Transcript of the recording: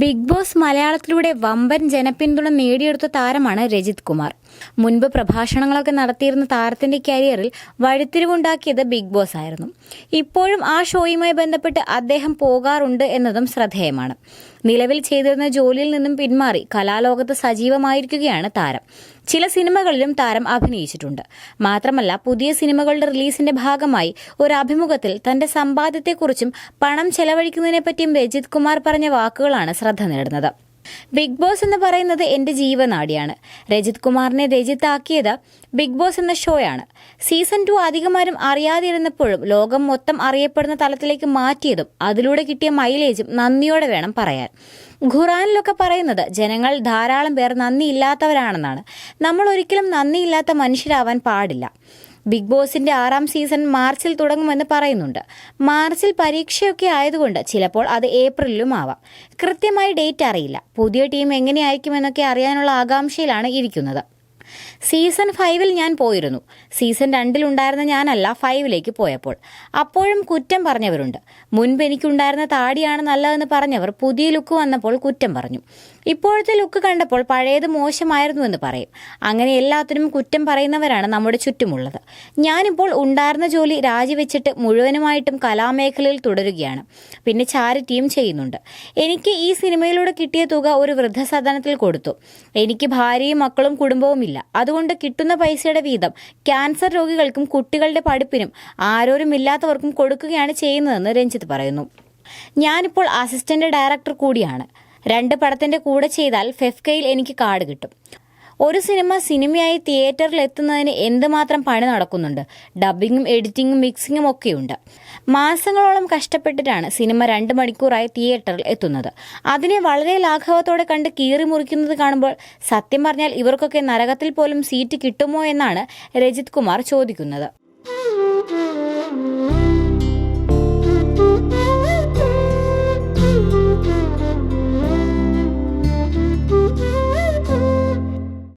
Big boss മലയാളത്തിലൂടെ വമ്പൻ ജനപിന്തുണ നേടിയെടുത്ത താരമാണ് രജിത് കുമാർ. മുൻപ് പ്രഭാഷണങ്ങളൊക്കെ നടത്തിയിരുന്ന താരത്തിന്റെ കരിയറിൽ വഴിത്തിരിവുണ്ടാക്കിയത് ബിഗ് ബോസ് ആയിരുന്നു. ഇപ്പോഴും ആ ഷോയുമായി ബന്ധപ്പെട്ട് അദ്ദേഹം പോകാറുണ്ട് എന്നതും ശ്രദ്ധേയമാണ്. നിലവിൽ ചെയ്തിരുന്ന ജോലിയിൽ നിന്നും പിന്മാറി കലാലോകത്ത് സജീവമായിരിക്കുകയാണ് താരം. ചില സിനിമകളിലും താരം അഭിനയിച്ചിട്ടുണ്ട്. മാത്രമല്ല പുതിയ സിനിമകളുടെ റിലീസിന്റെ ഭാഗമായി ഒരു അഭിമുഖത്തിൽ തന്റെ സമ്പാദ്യത്തെക്കുറിച്ചും പണം ചെലവഴിക്കുന്നതിനെപ്പറ്റിയും രജിത് കുമാർ പറഞ്ഞ വാക്കുകളാണ് ശ്രദ്ധ നേടുന്നത്. ബിഗ് ബോസ് എന്ന് പറയുന്നത് എന്റെ ജീവനാടിയാണ്. രജിത് കുമാറിനെ രജിത്താക്കിയത് ബിഗ് ബോസ് എന്ന ഷോയാണ്. സീസൺ ടു അധികമാരും അറിയാതിരുന്നപ്പോഴും ലോകം മൊത്തം അറിയപ്പെടുന്ന തലത്തിലേക്ക് മാറ്റിയതും അതിലൂടെ കിട്ടിയ മൈലേജും നന്ദിയോടെ വേണം പറയാൻ. ഖുറാനിലൊക്കെ പറയുന്നത് ജനങ്ങൾ ധാരാളം പേർ നന്ദിയില്ലാത്തവരാണെന്നാണ്. നമ്മൾ ഒരിക്കലും നന്ദിയില്ലാത്ത മനുഷ്യരാവാൻ പാടില്ല. ബിഗ് ബോസിന്റെ ആറാം സീസൺ മാർച്ചിൽ തുടങ്ങുമെന്ന് പറയുന്നുണ്ട്. മാർച്ചിൽ പരീക്ഷയൊക്കെ ആയതുകൊണ്ട് ചിലപ്പോൾ അത് ഏപ്രിലിലും ആവാം. കൃത്യമായി ഡേറ്റ് അറിയില്ല. പുതിയ ടീം എങ്ങനെയായിരിക്കുമെന്നൊക്കെ അറിയാനുള്ള ആകാംക്ഷയിലാണ് ഇരിക്കുന്നത്. സീസൺ ഫൈവിൽ ഞാൻ പോയിരുന്നു. സീസൺ രണ്ടിലുണ്ടായിരുന്ന ഞാനല്ല ഫൈവിലേക്ക് പോയപ്പോൾ. അപ്പോഴും കുറ്റം പറഞ്ഞവരുണ്ട്. മുൻപ് എനിക്കുണ്ടായിരുന്ന താടിയാണ് നല്ലതെന്ന് പറഞ്ഞവർ പുതിയ ലുക്ക് വന്നപ്പോൾ കുറ്റം പറഞ്ഞു. ഇപ്പോഴത്തെ ലുക്ക് കണ്ടപ്പോൾ പഴയത് മോശമായിരുന്നു എന്ന് പറയും. അങ്ങനെ എല്ലാത്തിനും കുറ്റം പറയുന്നവരാണ് നമ്മുടെ ചുറ്റുമുള്ളത്. ഞാനിപ്പോൾ ഉണ്ടായിരുന്ന ജോലി രാജിവെച്ചിട്ട് മുഴുവനുമായിട്ടും കലാമേഖലയിൽ തുടരുകയാണ്. പിന്നെ ചാരിറ്റിയും ചെയ്യുന്നുണ്ട്. എനിക്ക് ഈ സിനിമയിലൂടെ കിട്ടിയ തുക ഒരു വൃദ്ധസദനത്തിൽ കൊടുത്തു. എനിക്ക് ഭാര്യയും മക്കളും കുടുംബവുമില്ല. അതുകൊണ്ട് കിട്ടുന്ന പൈസയുടെ വീതം ക്യാൻസർ രോഗികൾക്കും കുട്ടികളുടെ പഠിപ്പിനും ആരോരും ഇല്ലാത്തവർക്കും കൊടുക്കുകയാണ് ചെയ്യുന്നതെന്ന് രഞ്ജിത്ത് പറയുന്നു. ഞാനിപ്പോൾ അസിസ്റ്റന്റ് ഡയറക്ടർ കൂടിയാണ്. രണ്ട് പടത്തിന്റെ കൂടെ ചെയ്താൽ ഫെഫ്കയിൽ എനിക്ക് കാർഡ് കിട്ടും. ഒരു സിനിമ സിനിമയായി തിയേറ്ററിൽ എത്തുന്നതിന് എന്തുമാത്രം പണി നടക്കുന്നുണ്ട്? ഡബിങ്ങും എഡിറ്റിങ്ങും മിക്സിങ്ങും ഒക്കെയുണ്ട്. മാസങ്ങളോളം കഷ്ടപ്പെട്ടിട്ടാണ് സിനിമ രണ്ട് മണിക്കൂറായി തിയേറ്ററിൽ എത്തുന്നത്. അതിനെ വളരെ ലാഘവത്തോടെ കണ്ട് കീറി മുറിക്കുന്നത് കാണുമ്പോൾ സത്യം പറഞ്ഞാൽ ഇവർക്കൊക്കെ നരകത്തിൽ പോലും സീറ്റ് കിട്ടുമോ എന്നാണ് രജിത് കുമാർ ചോദിക്കുന്നത്.